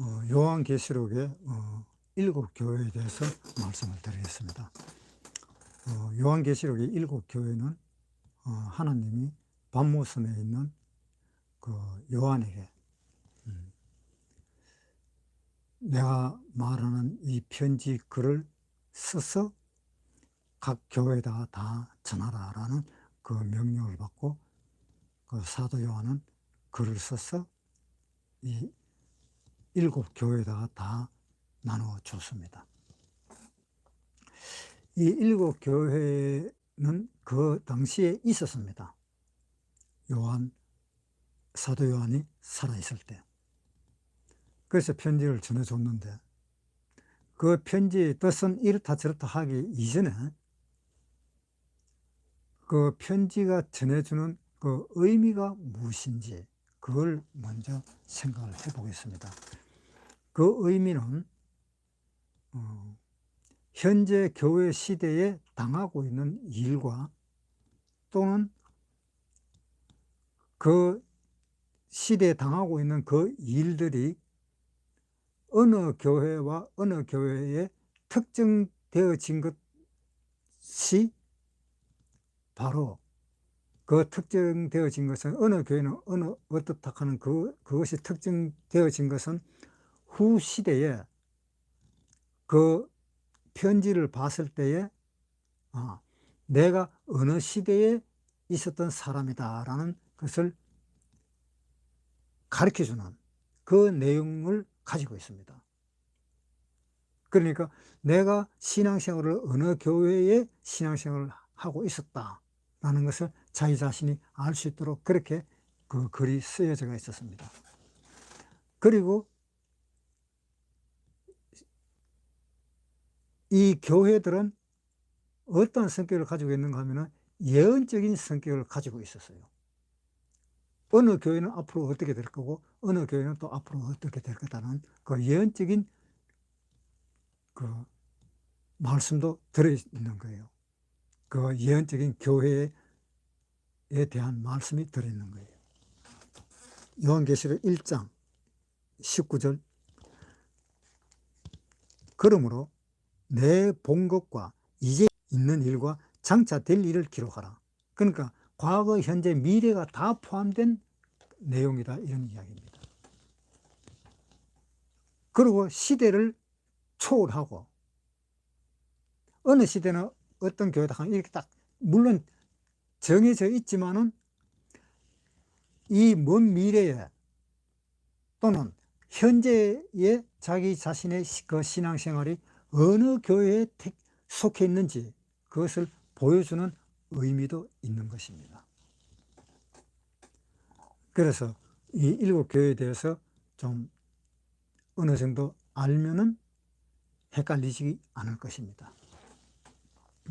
어, 요한계시록의 어, 일곱 교회에 대해서 말씀을 드리겠습니다. 어, 요한계시록의 일곱 교회는 어, 하나님이 밤모섬에 있는 그 요한에게 음, 내가 말하는 이 편지 글을 써서 각 교회에다가 다 전하라라는 그 명령을 받고 그 사도 요한은 글을 써서 이 일곱 교회에다가 다 나누어 줬습니다. 이 일곱 교회는 그 당시에 있었습니다. 요한, 사도 요한이 살아있을 때. 그래서 편지를 전해줬는데, 그 편지의 뜻은 이렇다 저렇다 하기 이전에, 그 편지가 전해주는 그 의미가 무엇인지, 그걸 먼저 생각을 해 보겠습니다. 그 의미는 어, 현재 교회 시대에 당하고 있는 일과 또는 그 시대에 당하고 있는 그 일들이 어느 교회와 어느 교회에 특정되어진 것이 바로 그 특정되어진 것은 어느 교회는 어느 어떻다 하는 그 그것이 특정되어진 것은 후 시대에 그 편지를 봤을 때에 아, 내가 어느 시대에 있었던 사람이다라는 것을 가르쳐 주는 그 내용을 가지고 있습니다. 그러니까 내가 신앙생활을 어느 교회에 신앙생활을 하고 있었다라는 것을 자기 자신이 알 수 있도록 그렇게 그 글이 쓰여져 있었습니다. 그리고 이 교회들은 어떤 성격을 가지고 있는가 하면 예언적인 성격을 가지고 있었어요. 어느 교회는 앞으로 어떻게 될 거고 어느 교회는 또 앞으로 어떻게 될 거다는 그 예언적인 그 말씀도 들어있는 거예요. 그 예언적인 교회에 대한 말씀이 들어있는 거예요. 요한계시록 1장 19절 그러므로 내 본 것과 이제 있는 일과 장차 될 일을 기록하라. 그러니까 과거, 현재, 미래가 다 포함된 내용이다 이런 이야기입니다. 그리고 시대를 초월하고 어느 시대는 어떤 교회다 이렇게 딱 물론 정해져 있지만은 이 먼 미래에 또는 현재의 자기 자신의 그 신앙생활이 어느 교회에 속해 있는지 그것을 보여주는 의미도 있는 것입니다. 그래서 이 일곱 교회에 대해서 좀 어느 정도 알면은 헷갈리지 않을 것입니다.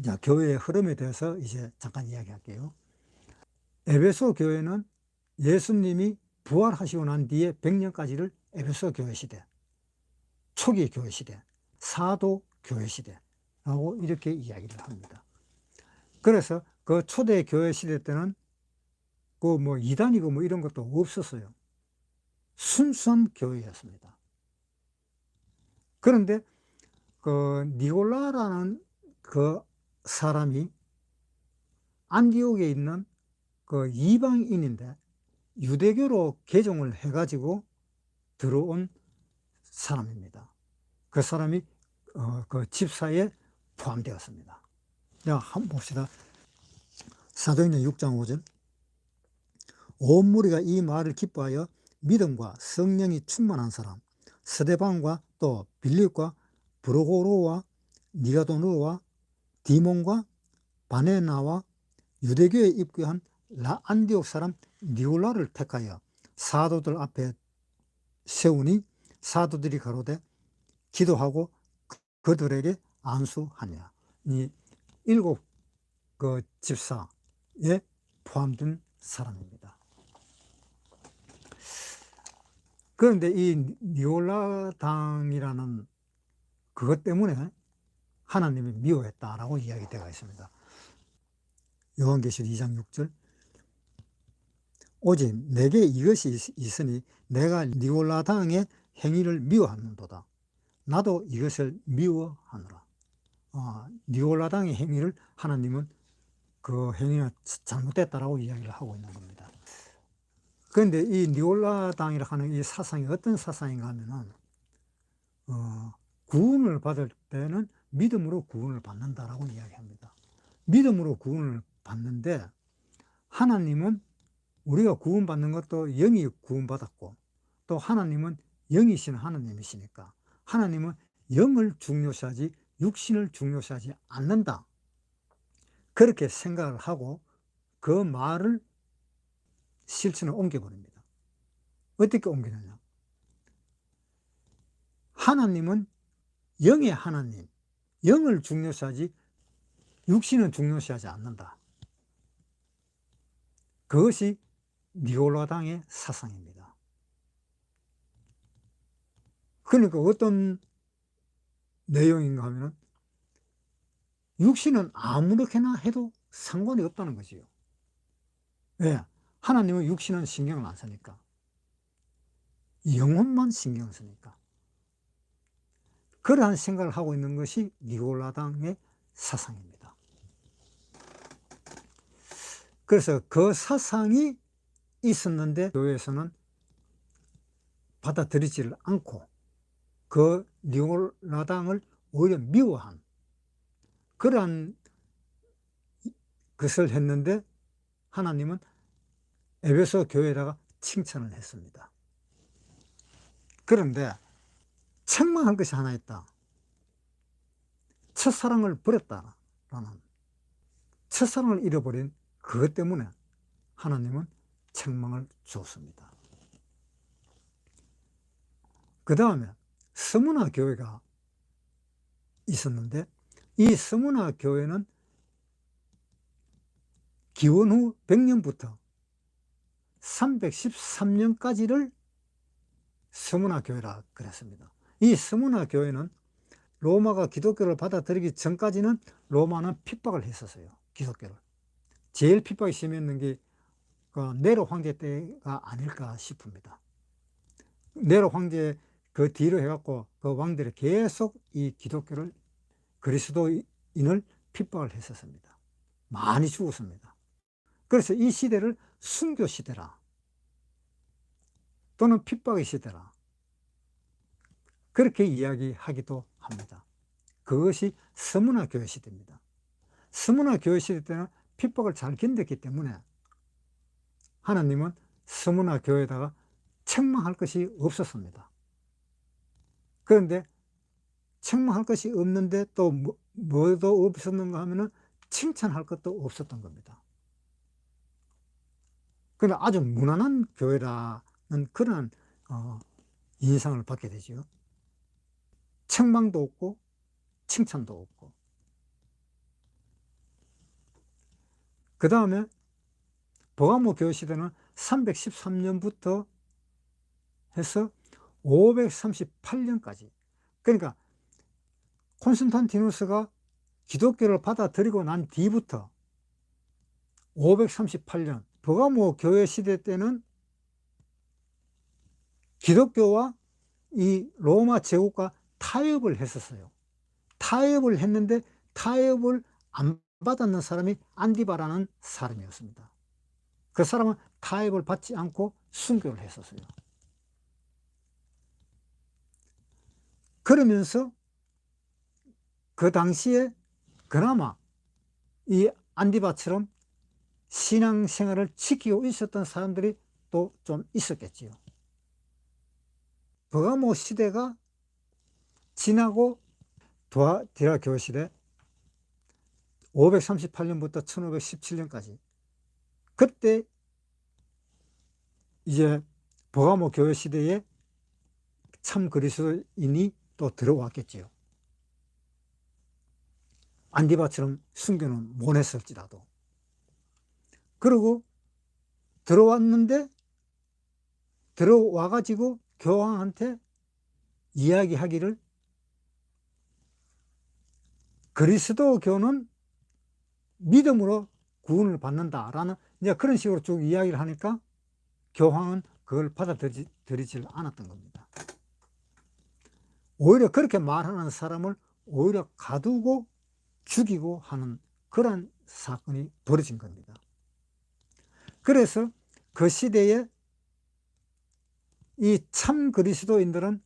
자, 교회의 흐름에 대해서 이제 잠깐 이야기할게요. 에베소 교회는 예수님이 부활하시고 난 뒤에 100년까지를 에베소 교회 시대, 초기 교회 시대, 사도 교회 시대라고 이렇게 이야기를 합니다. 그래서 그 초대 교회 시대 때는 그 뭐 이단이고 뭐 이런 것도 없었어요. 순수한 교회였습니다. 그런데 그 니골라라는 그 사람이 안디옥에 있는 그 이방인인데 유대교로 개종을 해가지고 들어온 사람입니다. 그 사람이 어, 그 집사에 포함되었습니다. 자, 한번 봅시다. 사도행전 6장 5절. 온 무리가 이 말을 기뻐하여 믿음과 성령이 충만한 사람, 스데반과 또 빌립과 브로고로와 니가도르와 디몬과 바네나와 유대교에 입교한 라안디옥 사람 니올라를 택하여 사도들 앞에 세우니 사도들이 가로되 기도하고 그들에게 안수하냐. 이 일곱 그 집사에 포함된 사람입니다. 그런데 이 니올라 당이라는 그것 때문에 하나님이 미워했다라고 이야기되어 있습니다. 요한계시록 2장 6절 오직 내게 이것이 있으니 내가 니올라 당의 행위를 미워하는도다. 나도 이것을 미워하노라. 어, 니올라당의 행위를 하나님은 그 행위가 잘못됐다라고 이야기를 하고 있는 겁니다. 그런데 이 니올라당이라 하는 이 사상이 어떤 사상인가 하면은, 어, 구원을 받을 때는 믿음으로 구원을 받는다라고 이야기합니다. 믿음으로 구원을 받는데, 하나님은 우리가 구원받는 것도 영이 구원받았고, 또 하나님은 영이신 하나님이시니까, 하나님은 영을 중요시하지 육신을 중요시하지 않는다. 그렇게 생각을 하고 그 말을 실천에 옮겨버립니다. 어떻게 옮기느냐? 하나님은 영의 하나님, 영을 중요시하지 육신은 중요시하지 않는다. 그것이 니올라당의 사상입니다. 그러니까 어떤 내용인가 하면은 육신은 아무렇게나 해도 상관이 없다는 것이요. 왜? 하나님은 육신은 신경을 안 쓰니까. 영혼만 신경을 쓰니까. 그러한 생각을 하고 있는 것이 니골라당의 사상입니다. 그래서 그 사상이 있었는데 교회에서는 받아들이지를 않고 그 니골라당을 오히려 미워한 그러한 것을 했는데 하나님은 에베소 교회에다가 칭찬을 했습니다. 그런데 책망할 것이 하나 있다. 첫사랑을 버렸다라는 첫사랑을 잃어버린 그것 때문에 하나님은 책망을 줬습니다. 그 다음에 서문화 교회가 있었는데 이 서문화 교회는 기원 후 100년부터 313년까지를 서문화 교회라 그랬습니다. 이 서문화 교회는 로마가 기독교를 받아들이기 전까지는 로마는 핍박을 했었어요. 기독교를. 제일 핍박이 심했는 게그 네로 황제 때가 아닐까 싶습니다. 네로 황제 그 뒤로 해갖고 그 왕들이 계속 이 기독교를 그리스도인을 핍박을 했었습니다. 많이 죽었습니다. 그래서 이 시대를 순교 시대라 또는 핍박의 시대라 그렇게 이야기하기도 합니다. 그것이 서문화 교회 시대입니다. 서문화 교회 시대 때는 핍박을 잘 견뎠기 때문에 하나님은 서문화 교회에다가 책망할 것이 없었습니다. 그런데 책망할 것이 없는데 또 뭐, 뭐도 없었는가 하면은 칭찬할 것도 없었던 겁니다. 그런데 아주 무난한 교회라는 그런 어, 인상을 받게 되죠. 책망도 없고 칭찬도 없고. 그 다음에 버가모 교회 시대는 313년부터 해서 538년까지. 그러니까 콘스탄티누스가 기독교를 받아들이고 난 뒤부터 538년 버가모 교회 시대 때는 기독교와 이 로마 제국과 타협을 했었어요. 타협을 했는데 타협을 안 받았는 사람이 안디바라는 사람이었습니다. 그 사람은 타협을 받지 않고 순교를 했었어요. 그러면서 그 당시에 그나마 이 안디바처럼 신앙생활을 지키고 있었던 사람들이 또 좀 있었겠지요. 버가모 시대가 지나고 도아디라 교회 시대 538년부터 1517년까지 그때 이제 버가모 교회 시대에 참 그리스도인이 또 들어왔겠지요. 안디바처럼 순교는 못 했을지라도. 그리고 들어왔는데 들어와가지고 교황한테 이야기하기를 그리스도교는 믿음으로 구원을 받는다라는 이제 그런 식으로 쭉 이야기를 하니까 교황은 그걸 받아들이지 않았던 겁니다. 오히려 그렇게 말하는 사람을 오히려 가두고 죽이고 하는 그런 사건이 벌어진 겁니다. 그래서 그 시대에 이 참 그리스도인들은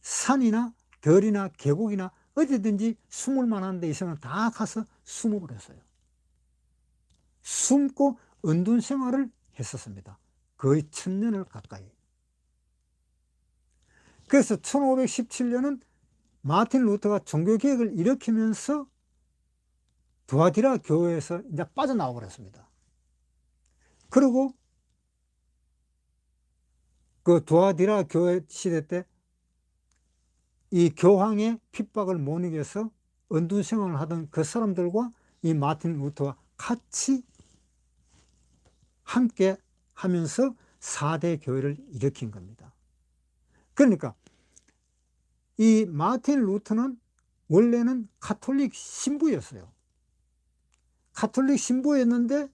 산이나 들이나 계곡이나 어디든지 숨을 만한 데 있으면 다 가서 숨어버렸어요. 숨고 은둔 생활을 했었습니다. 거의 천년을 가까이. 그래서 1517년은 마틴 루터가 종교개혁을 일으키면서 두아디라 교회에서 이제 빠져나와 버렸습니다. 그리고 그 두아디라 교회 시대 때 이 교황의 핍박을 못 이겨서 은둔 생활을 하던 그 사람들과 이 마틴 루터가 같이 함께 하면서 4대 교회를 일으킨 겁니다. 그러니까 이 마틴 루터는 원래는 카톨릭 신부였어요. 카톨릭 신부였는데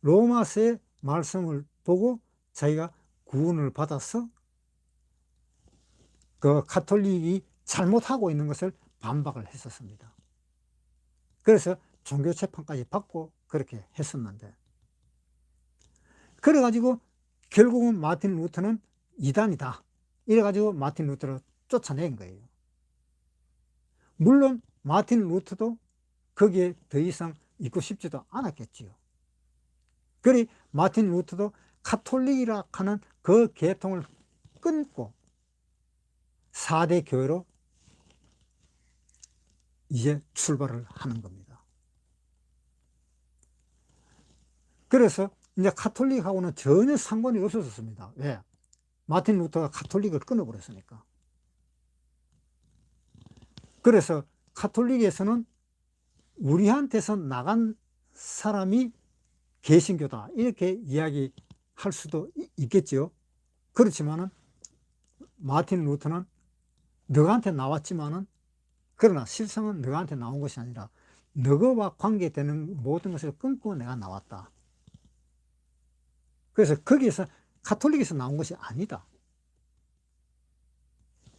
로마서의 말씀을 보고 자기가 구원을 받아서 그 카톨릭이 잘못하고 있는 것을 반박을 했었습니다. 그래서 종교 재판까지 받고 그렇게 했었는데 그래가지고 결국은 마틴 루터는 이단이다. 이래가지고 마틴 루터를 쫓아낸 거예요. 물론 마틴 루터도 거기에 더 이상 있고 싶지도 않았겠지요. 그리 마틴 루터도 카톨릭이라 하는 그 계통을 끊고 4대 교회로 이제 출발을 하는 겁니다. 그래서 이제 카톨릭하고는 전혀 상관이 없었습니다. 왜? 마틴 루터가 카톨릭을 끊어버렸으니까. 그래서 카톨릭에서는 우리한테서 나간 사람이 개신교다. 이렇게 이야기할 수도 있겠지요. 그렇지만 은 마틴 루터는 너한테 나왔지만은 그러나 실상은 너한테 나온 것이 아니라 너와 관계되는 모든 것을 끊고 내가 나왔다. 그래서 거기에서 카톨릭에서 나온 것이 아니다.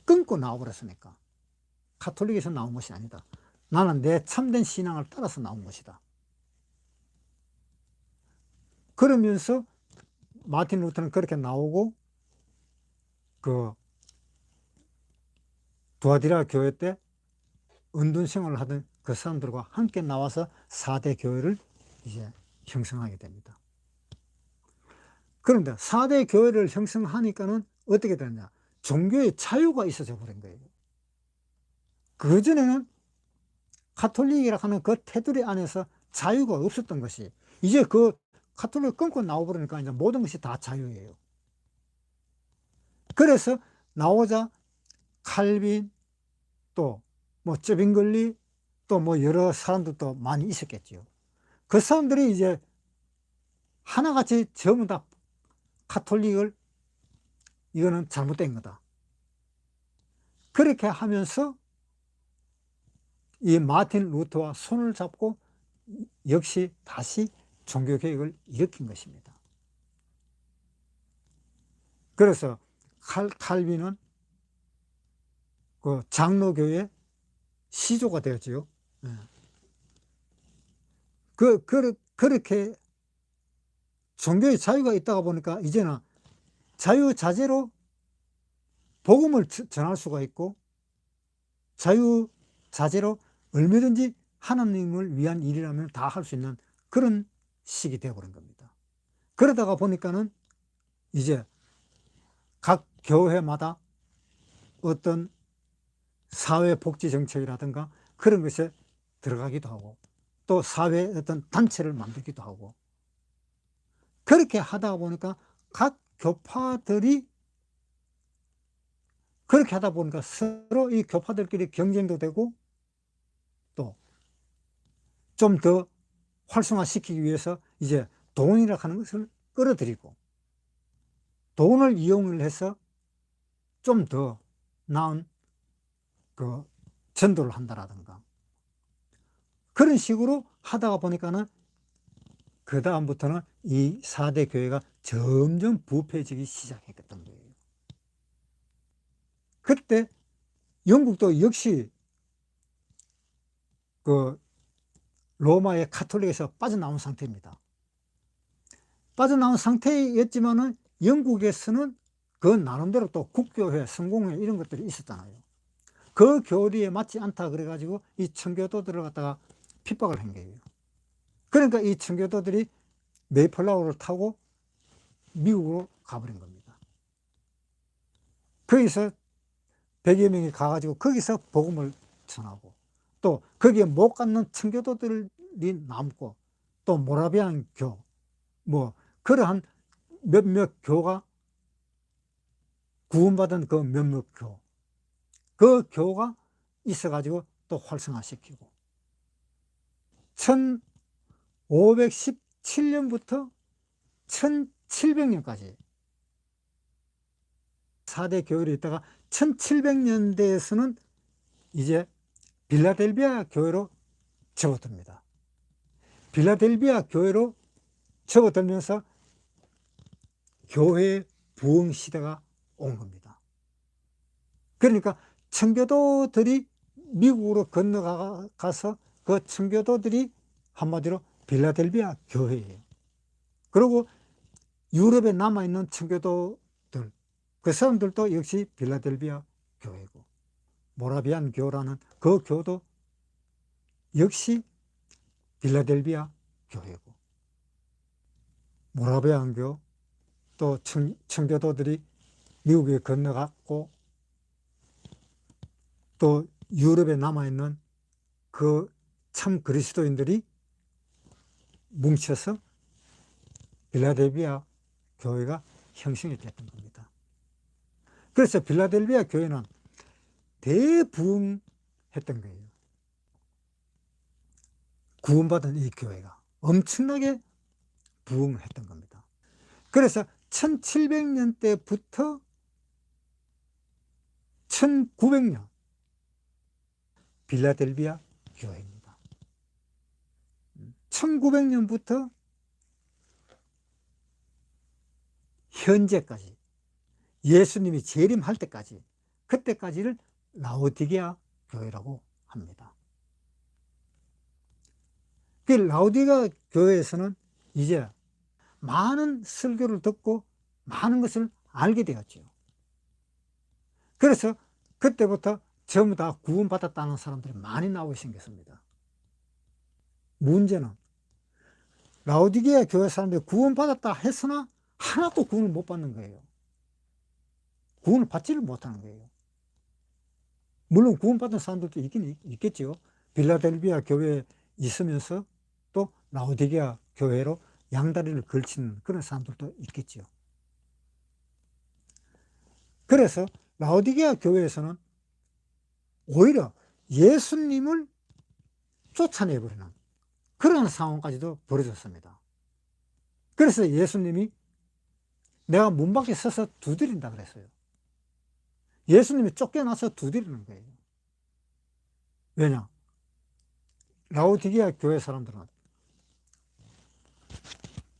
끊고 나와버렸으니까. 카톨릭에서 나온 것이 아니다. 나는 내 참된 신앙을 따라서 나온 것이다. 그러면서 마틴 루터는 그렇게 나오고 그 두아디라 교회 때 은둔 생활을 하던 그 사람들과 함께 나와서 4대 교회를 이제 형성하게 됩니다. 그런데 4대 교회를 형성하니까는 어떻게 되느냐. 종교의 자유가 있어져 버린 거예요. 그전에는 카톨릭이라 하는 그 테두리 안에서 자유가 없었던 것이 이제 그 카톨릭을 끊고 나와버리니까 이제 모든 것이 다 자유예요. 그래서 나오자 칼빈 또뭐 쩌빙글리 또 뭐 여러 사람들도 많이 있었겠지요. 그 사람들이 이제 하나같이 전부 다 카톨릭을 이거는 잘못된 거다. 그렇게 하면서 이 마틴 루터와 손을 잡고 역시 다시 종교개혁을 일으킨 것입니다. 그래서 칼, 칼빈은 그 장로교의 시조가 되었지요. 예. 그, 그, 그렇게 종교의 자유가 있다가 보니까 이제는 자유자재로 복음을 전할 수가 있고 자유자재로 얼마든지 하나님을 위한 일이라면 다 할 수 있는 그런 식이 되어버린 겁니다. 그러다가 보니까는 이제 각 교회마다 어떤 사회복지 정책이라든가 그런 것에 들어가기도 하고 또 사회 어떤 단체를 만들기도 하고 그렇게 하다 보니까 각 교파들이 그렇게 하다 보니까 서로 이 교파들끼리 경쟁도 되고 또 좀 더 활성화시키기 위해서 이제 돈이라 하는 것을 끌어들이고 돈을 이용을 해서 좀 더 나은 그 전도를 한다라든가 그런 식으로 하다가 보니까는 그 다음부터는 이 4대 교회가 점점 부패해지기 시작했던 거예요. 그때 영국도 역시 그 로마의 카톨릭에서 빠져나온 상태입니다. 빠져나온 상태였지만은 영국에서는 그 나름대로 또 국교회, 성공회 이런 것들이 있었잖아요. 그 교리에 맞지 않다 그래가지고 이 청교도들을 갖다가 핍박을 한 거예요. 그러니까 이 청교도들이 메이플라워를 타고 미국으로 가버린 겁니다. 거기서 100여 명이 가가지고 거기서 복음을 전하고 또 거기에 못 갖는 청교도들이 남고 또 모라비안 교, 뭐 그러한 몇몇 교가 구원받은 그 몇몇 교, 그 교가 있어가지고 또 활성화시키고 1517년부터 1700년까지 4대 교회로 있다가 1700년대에서는 이제 빌라델비아 교회로 접어듭니다. 빌라델비아 교회로 접어들면서 교회의 부흥 시대가 온 겁니다. 그러니까 청교도들이 미국으로 건너가서 그 청교도들이 한마디로 빌라델비아 교회예요. 그리고 유럽에 남아있는 청교도들, 그 사람들도 역시 빌라델비아 교회고, 모라비안 교라는 그 교도 역시 빌라델비아 교회고, 모라비안 교, 또 청, 청교도들이 미국에 건너갔고, 또 유럽에 남아있는 그 참 그리스도인들이 뭉쳐서 빌라델비아 교회가 형성이 됐던 겁니다. 그래서 빌라델비아 교회는 대부흥했던 거예요. 구원받은 이 교회가 엄청나게 부흥했던 겁니다. 그래서 1700년대부터 1900년 빌라델비아 교회입니다. 1900년부터 현재까지 예수님이 재림할 때까지 그때까지를 라오디게아 교회라고 합니다. 그 라오디게아 교회에서는 이제 많은 설교를 듣고 많은 것을 알게 되었죠. 그래서 그때부터 전부 다 구원받았다는 사람들이 많이 나오게 생겼습니다. 문제는 라오디게아 교회 사람들이 구원받았다 했으나 하나도 구원을 못 받는 거예요. 구원을 받지를 못하는 거예요. 물론 구원받은 사람들도 있긴 있겠죠. 빌라델비아 교회에 있으면서 또 라오디게아 교회로 양다리를 걸치는 그런 사람들도 있겠죠. 그래서 라오디게아 교회에서는 오히려 예수님을 쫓아내버리는 그런 상황까지도 벌어졌습니다. 그래서 예수님이 내가 문 밖에 서서 두드린다 그랬어요. 예수님이 쫓겨나서 두드리는 거예요. 왜냐? 라오디게아 교회 사람들은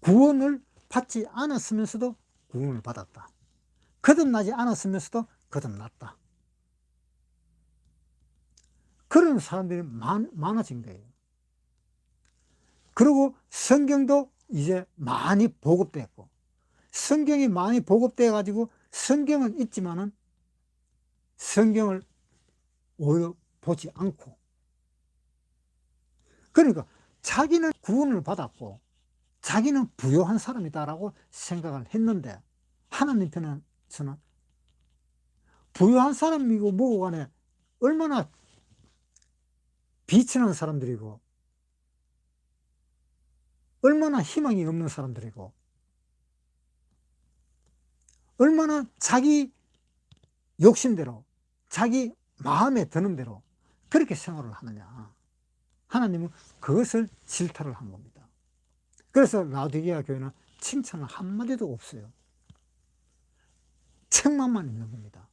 구원을 받지 않았으면서도 구원을 받았다. 거듭나지 않았으면서도 거듭났다. 그런 사람들이 많, 많아진 거예요. 그리고 성경도 이제 많이 보급됐고, 성경이 많이 보급돼 가지고 성경은 있지만은 성경을 오히려 보지 않고, 그러니까 자기는 구원을 받았고, 자기는 부요한 사람이다라고 생각을 했는데, 하나님 편에서는 부요한 사람이고 뭐고 간에 얼마나 비치는 사람들이고, 얼마나 희망이 없는 사람들이고, 얼마나 자기 욕심대로, 자기 마음에 드는 대로 그렇게 생활을 하느냐. 하나님은 그것을 질타를 한 겁니다. 그래서 라디게아 교회는 칭찬을 한마디도 없어요. 책망만 있는 겁니다.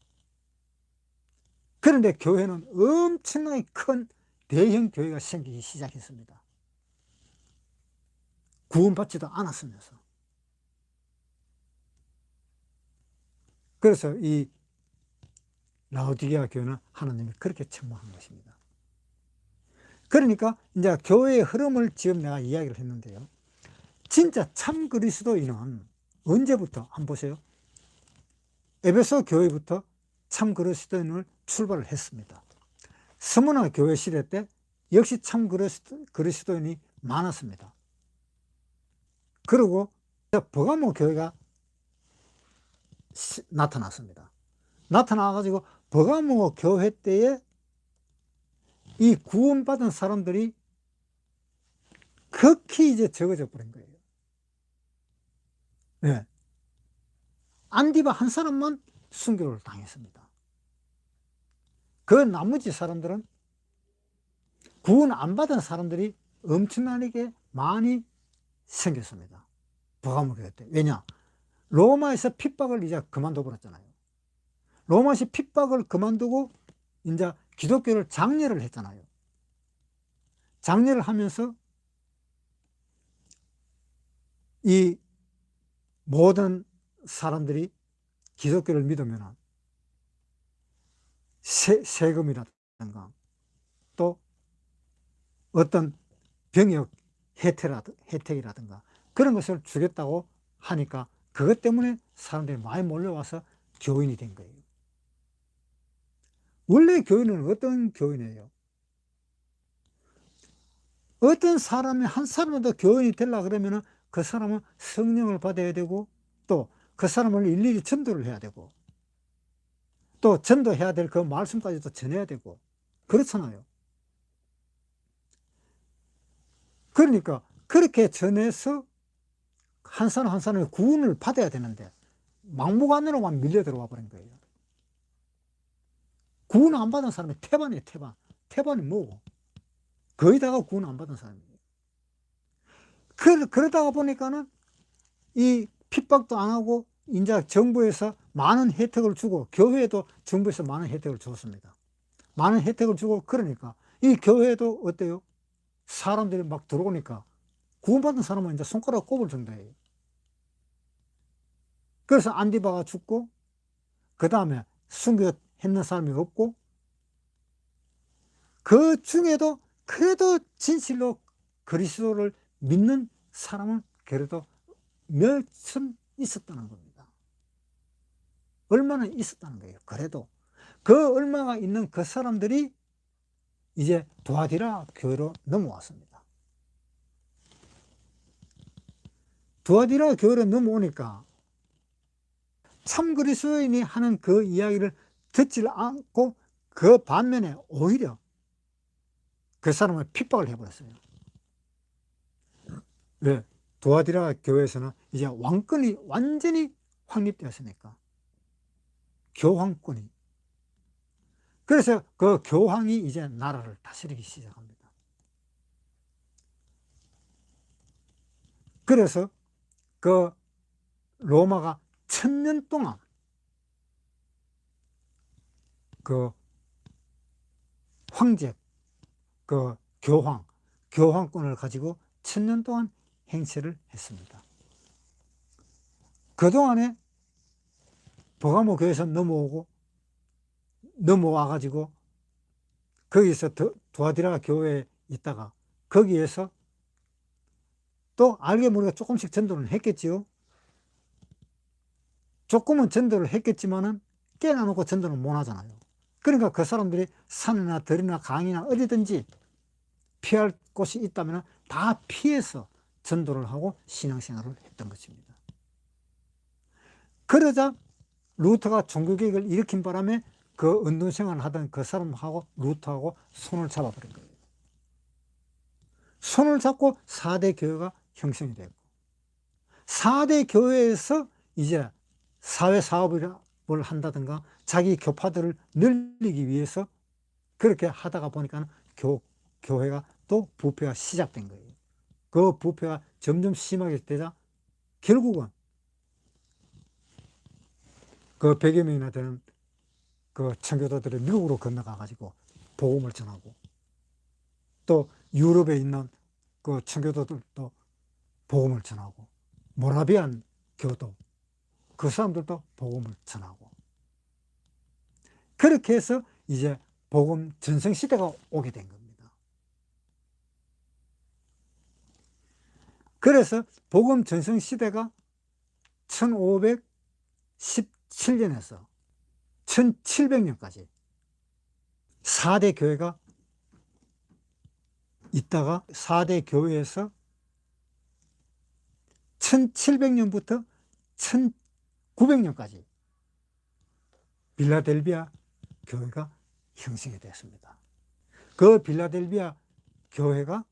그런데 교회는 엄청나게 큰 대형 교회가 생기기 시작했습니다. 구원받지도 않았으면서. 그래서 이 라오디게아 교회는 하나님이 그렇게 책망한 것입니다. 그러니까 이제 교회의 흐름을 지금 내가 이야기를 했는데요. 진짜 참 그리스도인은 언제부터 한번 보세요. 에베소 교회부터 참 그리스도인을 출발을 했습니다. 스무나 교회 시대 때 역시 참 그리스도, 그리스도인이 많았습니다. 그리고 버가모 교회가 시, 나타났습니다. 나타나가지고 버가모 교회 때에 이 구원받은 사람들이 극히 이제 적어져 버린 거예요. 네. 안디바 한 사람만 순교를 당했습니다. 그 나머지 사람들은 구원 안 받은 사람들이 엄청나게 많이 생겼습니다. 버가모 교회 때. 왜냐? 로마에서 핍박을 이제 그만둬 버렸잖아요. 로마에서 핍박을 그만두고 이제 기독교를 장려를 했잖아요. 장려를 하면서 이 모든 사람들이 기독교를 믿으면 세, 세금이라든가 또 어떤 병역 혜택이라든가 그런 것을 주겠다고 하니까 그것 때문에 사람들이 많이 몰려와서 교인이 된 거예요. 원래 교인은 어떤 교인이에요? 어떤 사람이 한 사람도 교인이 되려 그러면 그 사람은 성령을 받아야 되고 또 그 사람을 일일이 전도를 해야 되고 또 전도해야 될 그 말씀까지도 전해야 되고 그렇잖아요. 그러니까 그렇게 전해서 한 사람 한 사람의 구원을 받아야 되는데 막무가내로만 밀려 들어와 버린 거예요. 구원 안 받은 사람이 태반이에요, 태반. 태반이 뭐고? 거의 다가 구원 안 받은 사람이에요. 그, 그러다가 보니까는 이 핍박도 안 하고 이제 정부에서 많은 혜택을 주고 교회도 정부에서 많은 혜택을 줬습니다. 많은 혜택을 주고 그러니까 이 교회도 어때요? 사람들이 막 들어오니까 구원받은 사람은 이제 손가락 꼽을 정도예요. 그래서 안디바가 죽고 그 다음에 순교했는 사람이 없고 그 중에도 그래도 진실로 그리스도를 믿는 사람은 그래도 몇천 있었다는 겁니다. 얼마나 있었다는 거예요. 그래도 그 얼마가 있는 그 사람들이 이제 도아디라 교회로 넘어왔습니다. 도아디라 교회로 넘어오니까 참 그리스도인이 하는 그 이야기를 듣지 않고 그 반면에 오히려 그 사람을 핍박을 해버렸어요. 왜? 도아디라 교회에서는 이제 왕권이 완전히 확립되었으니까. 교황권이. 그래서 그 교황이 이제 나라를 다스리기 시작합니다. 그래서 그 로마가 천년 동안 그 황제, 그 교황, 교황권을 가지고 천년 동안 행세를 했습니다. 그동안에 버가모 교회에서 넘어오고 넘어와 가지고 거기서 도아디라 교회에 있다가 거기에서 또 알게 모르게 조금씩 전도를 했겠지요. 조금은 전도를 했겠지만은 깨어놓고 전도는 못 하잖아요. 그러니까 그 사람들이 산이나 들이나 강이나 어디든지 피할 곳이 있다면 다 피해서 전도를 하고 신앙생활을 했던 것입니다. 그러자 루터가 종교개혁을 일으킨 바람에 그 운동생활을 하던 그 사람하고 루터하고 손을 잡아버린 거예요. 손을 잡고 4대 교회가 형성이 되고 4대 교회에서 이제 사회 사업을 한다든가 자기 교파들을 늘리기 위해서 그렇게 하다가 보니까 교, 교회가 또 부패가 시작된 거예요. 그 부패가 점점 심하게 되자 결국은 그 100여 명이나 되는 그 청교도들이 미국으로 건너가 가지고 복음을 전하고 또 유럽에 있는 그 청교도들도 복음을 전하고 모라비안 교도 그 사람들도 복음을 전하고 그렇게 해서 이제 복음 전성 시대가 오게 된 겁니다. 그래서 복음 전성 시대가 1517년에서 1700년까지 4대 교회가 있다가 4대 교회에서 1700년부터 1900년까지 빌라델비아 교회가 형성이 됐습니다. 그 빌라델비아 교회가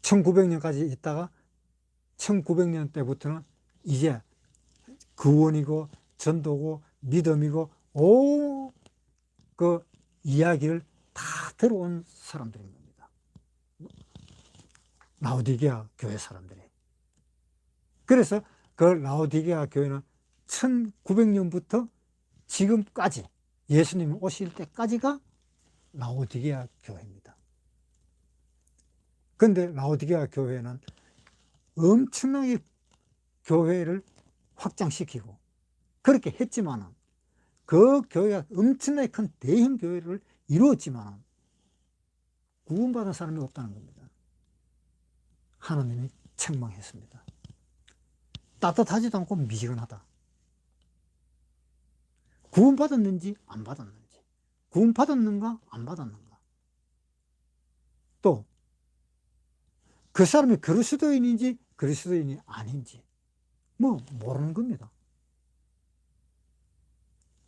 1900년까지 있다가 1900년 때부터는 이제 구원이고 전도고 믿음이고 오 그 이야기를 다 들어온 사람들인 겁니다. 라오디게아 교회 사람들이. 그래서 그 라오디게아 교회는 1900년부터 지금까지 예수님이 오실 때까지가 라오디게아 교회입니다. 근데 라오디게아 교회는 엄청나게 교회를 확장시키고 그렇게 했지만은 그 교회가 엄청나게 큰 대형 교회를 이루었지만 구원받은 사람이 없다는 겁니다. 하나님이 책망했습니다. 따뜻하지도 않고 미지근하다. 구원받았는지 안 받았는지 구원받았는가 안 받았는가 또 그 사람이 그리스도인인지 그리스도인이 아닌지 뭐 모르는 겁니다.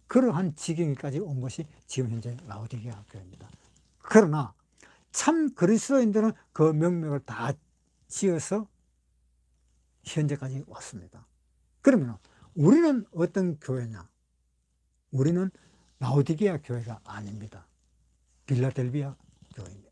그러한 지경에까지 온 것이 지금 현재 라오디게아 교회입니다. 그러나 참 그리스도인들은 그 명맥을 다 지어서 현재까지 왔습니다. 그러면 우리는 어떤 교회냐? 우리는 라오디게아 교회가 아닙니다. 빌라델비아 교회입니다.